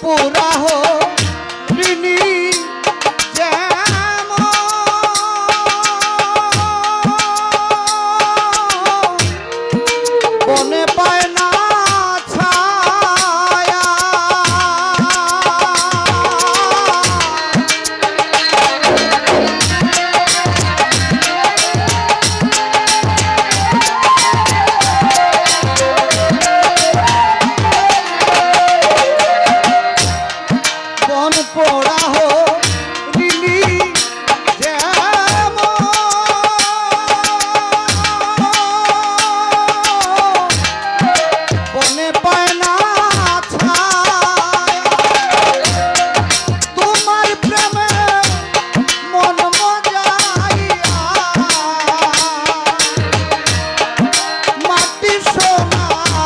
পুরা হোক। हो